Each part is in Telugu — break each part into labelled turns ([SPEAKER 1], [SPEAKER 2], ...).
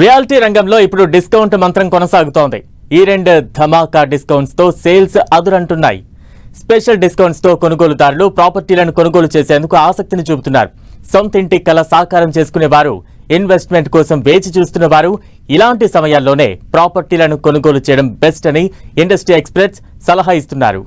[SPEAKER 1] రియాలిటీ రంగంలో ఇప్పుడు డిస్కౌంట్ మంత్రం కొనసాగుతోంది. ఈ రెండు ధమాకా డిస్కౌంట్స్తో సేల్స్ అదురంటున్నాయి. స్పెషల్ డిస్కౌంట్స్తో కొనుగోలుదారులు ప్రాపర్టీలను కొనుగోలు చేసేందుకు ఆసక్తిని చూపుతున్నారు. సొంత ఇంటి కల సాకారం చేసుకునేవారు ఇన్వెస్ట్మెంట్ కోసం వేచి చూస్తున్న వారు ఇలాంటి సమయాల్లోనే ప్రాపర్టీలను కొనుగోలు చేయడం బెస్ట్ అని ఇండస్ట్రీ ఎక్స్పర్ట్స్ సలహా ఇస్తున్నారు.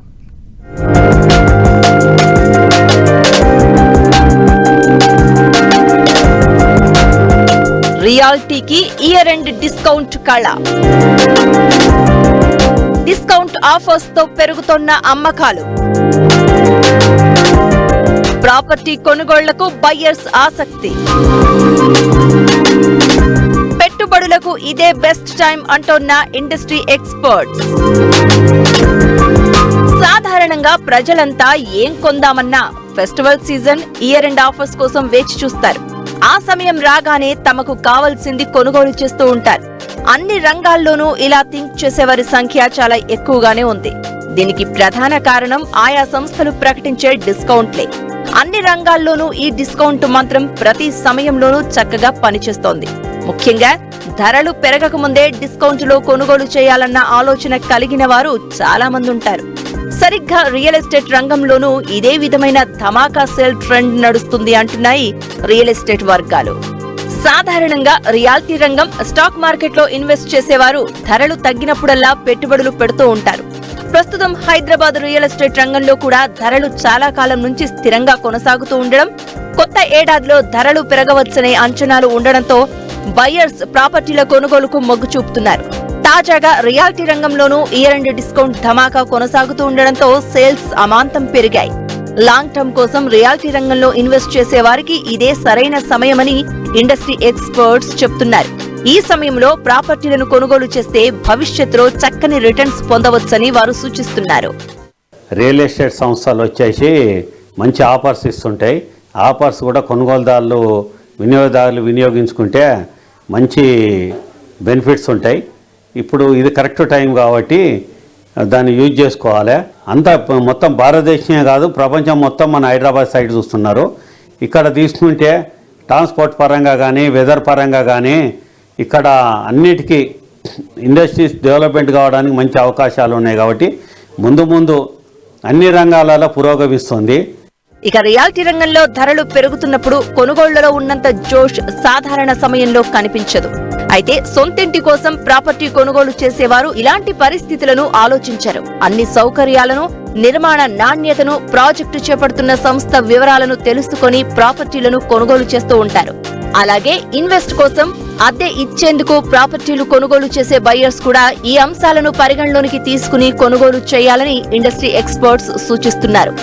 [SPEAKER 2] రియాల్టీకి ఇయర్ ఎండ్ డిస్కౌంట్ కళ. డిస్కౌంట్ ఆఫర్స్తో పెరుగుతున్న అమ్మకాలు. ప్రాపర్టీ కొనుగోళ్ళకు బయ్యర్స్ ఆసక్తి. పెట్టుబడులకు ఇదే బెస్ట్ టైం అంటున్న ఇండస్ట్రీ ఎక్స్పర్ట్స్. సాధారణంగా ప్రజలంతా ఏం కొందామన్నా festival season year end offers కోసం వేచి చూస్తారు. ఆ సమయం రాగానే తమకు కావాల్సింది కొనుగోలు చేస్తూ ఉంటారు. అన్ని రంగాల్లోనూ ఇలా థింక్ చేసేవారి సంఖ్య చాలా ఎక్కువగానే ఉంది. దీనికి ప్రధాన కారణం ఆయా సంస్థలు ప్రకటించే డిస్కౌంట్లే. అన్ని రంగాల్లోనూ ఈ డిస్కౌంట్ మంత్రం ప్రతి సమయంలోనూ చక్కగా పనిచేస్తోంది. ముఖ్యంగా ధరలు పెరగక ముందే కొనుగోలు చేయాలన్న ఆలోచన కలిగిన వారు చాలా మంది ఉంటారు సరిగ్గా రియల్ ఎస్టేట్ రంగంలోనూ ఇదే విధమైన ధమాకా సేల్ ట్రెండ్ నడుస్తుంది అంటున్నాయి రియల్ ఎస్టేట్ వర్గాలు. సాధారణంగా రియాలిటీ రంగం స్టాక్ మార్కెట్లో ఇన్వెస్ట్ చేసేవారు ధరలు తగ్గినప్పుడల్లా పెట్టుబడులు పెడుతూ ఉంటారు. ప్రస్తుతం హైదరాబాద్ రియల్ ఎస్టేట్ రంగంలో కూడా ధరలు చాలా కాలం నుంచి స్థిరంగా కొనసాగుతూ ఉండడం కొత్త ఏడాదిలో ధరలు పెరగవచ్చనే అంచనాలు ఉండడంతో బయ్యర్స్ ప్రాపర్టీల కొనుగోలుకు మొగ్గు చూపుతున్నారు తాజాగా రియాలిటీ రంగంలోనూ ఇయర్ అండ్ డిస్కౌంట్ ధమాకా కొనసాగుతూ ఉండడంతో సేల్స్ అమాంతం పెరిగాయి. లాంగ్ టర్మ్ కోసం రియాలిటీ రంగంలో ఇన్వెస్ట్ చేసే వారికి ఇదే సరైన సమయమని ఇండస్ట్రీ ఎక్స్పర్ట్స్ చెప్తున్నారు. ఈ సమయంలో ప్రాపర్టీలను కొనుగోలు చేస్తే భవిష్యత్తులో చక్కని రిటర్న్స్ పొందవచ్చని వారు సూచిస్తున్నారు.
[SPEAKER 3] రియల్ ఎస్టేట్ సంస్థలు వచ్చేసి మంచి ఆఫర్స్ ఇస్తుంటాయి. ఆఫర్స్ కూడా కొనుగోలుదారులు వినియోగదారులు వినియోగించుకుంటే మంచి బెనిఫిట్స్ ఉంటాయి. ఇప్పుడు ఇది కరెక్ట్ టైం కాబట్టి దాన్ని యూజ్ చేసుకోవాలి. అంతా మొత్తం భారతదేశమే కాదు ప్రపంచం మొత్తం మన హైదరాబాద్ సైడ్ చూస్తున్నారు. ఇక్కడ తీసుకుంటే ట్రాన్స్పోర్ట్ పరంగా కానీ వెదర్ పరంగా కానీ ఇక్కడ అన్నిటికీ ఇండస్ట్రీస్ డెవలప్మెంట్ కావడానికి మంచి అవకాశాలు ఉన్నాయి కాబట్టి ముందు ముందు అన్ని రంగాలలో పురోగమిస్తుంది.
[SPEAKER 2] ఇక రియాలిటీ రంగంలో ధరలు పెరుగుతున్నప్పుడు కొనుగోళ్ళలో ఉన్నంత జోష్ సాధారణ సమయంలో కనిపించదు. అయితే సొంతింటి కోసం ప్రాపర్టీ కొనుగోలు చేసేవారు ఇలాంటి పరిస్థితులను ఆలోచించరు. అన్ని సౌకర్యాలను నిర్మాణ నాణ్యతను ప్రాజెక్టు చేపడుతున్న సంస్థ వివరాలను తెలుసుకొని ప్రాపర్టీలను కొనుగోలు చేస్తూ ఉంటారు. అలాగే ఇన్వెస్ట్ కోసం అద్దె ఇచ్చేందుకు ప్రాపర్టీలు కొనుగోలు చేసే బయ్యర్స్ కూడా ఈ అంశాలను పరిగణలోనికి తీసుకుని కొనుగోలు చేయాలని ఇండస్ట్రీ ఎక్స్పర్ట్స్ సూచిస్తున్నారు.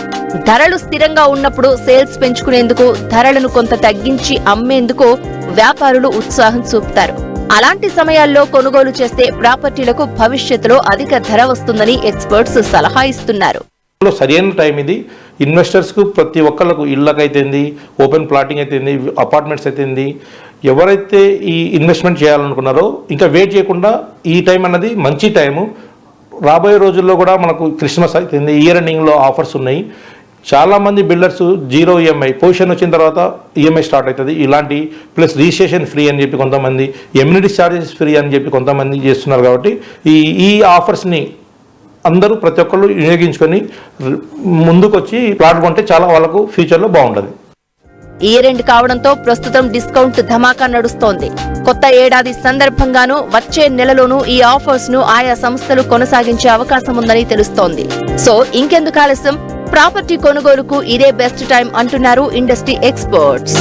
[SPEAKER 2] ధరలు స్థిరంగా ఉన్నప్పుడు సేల్స్ పెంచుకునేందుకు ధరలను కొంత తగ్గించి అమ్మేందుకు వ్యాపారులు ఉత్సాహం చూపుతారు. అలాంటి సమయాల్లో కొనుగోలు చేస్తే ప్రాపర్టీలకు భవిష్యత్తులో అధిక ధర వస్తుందని ఎక్స్పర్ట్స్ సలహా ఇస్తున్నారు.
[SPEAKER 4] సరైన టైం ఇది. ఇన్వెస్టర్స్కు ప్రతి ఒక్కళ్ళకు ఇళ్ళకైతేంది ఓపెన్ ప్లాటింగ్ అయితేంది అపార్ట్మెంట్స్ అయితేంది ఎవరైతే ఈ ఇన్వెస్ట్మెంట్ చేయాలనుకున్నారో ఇంకా వెయిట్ చేయకుండా ఈ టైం అన్నది మంచి టైము. రాబోయే రోజుల్లో కూడా మనకు క్రిస్మస్ అవుతుంది ఇయర్ ఎండింగ్లో ఆఫర్స్ ఉన్నాయి. చాలామంది బిల్డర్స్ జీరో ఈఎంఐ పొజిషన్ వచ్చిన తర్వాత ఈఎంఐ స్టార్ట్ అవుతుంది. ఇలాంటి ప్లస్ రిజిస్ట్రేషన్ ఫ్రీ అని చెప్పి కొంతమంది ఎమ్యూనిటీ ఛార్జెస్ ఫ్రీ అని చెప్పి కొంతమంది చేస్తున్నారు కాబట్టి ఈ ఈ ఆఫర్స్ని అందరూ ప్రతి ఒక్కళ్ళు వినియోగించుకొని ముందుకొచ్చి ప్లాట్ కొంటే చాలా వాళ్ళకు ఫ్యూచర్లో బాగుంటుంది
[SPEAKER 2] ఇయర్ ఎండ్ కావడంతో ప్రస్తుతం డిస్కౌంట్ ధమాకా నడుస్తోంది. కొత్త ఏడాది సందర్భంగానూ వచ్చే నెలలోనూ ఈ ఆఫర్స్ను ఆయా సంస్థలు కొనసాగించే అవకాశం ఉందని తెలుస్తోంది. సో ఇంకెందుకు ఆలస్యం? ప్రాపర్టీ కొనుగోలుకు ఇదే బెస్ట్ టైం అంటున్నారు ఇండస్ట్రీ ఎక్స్పర్ట్స్.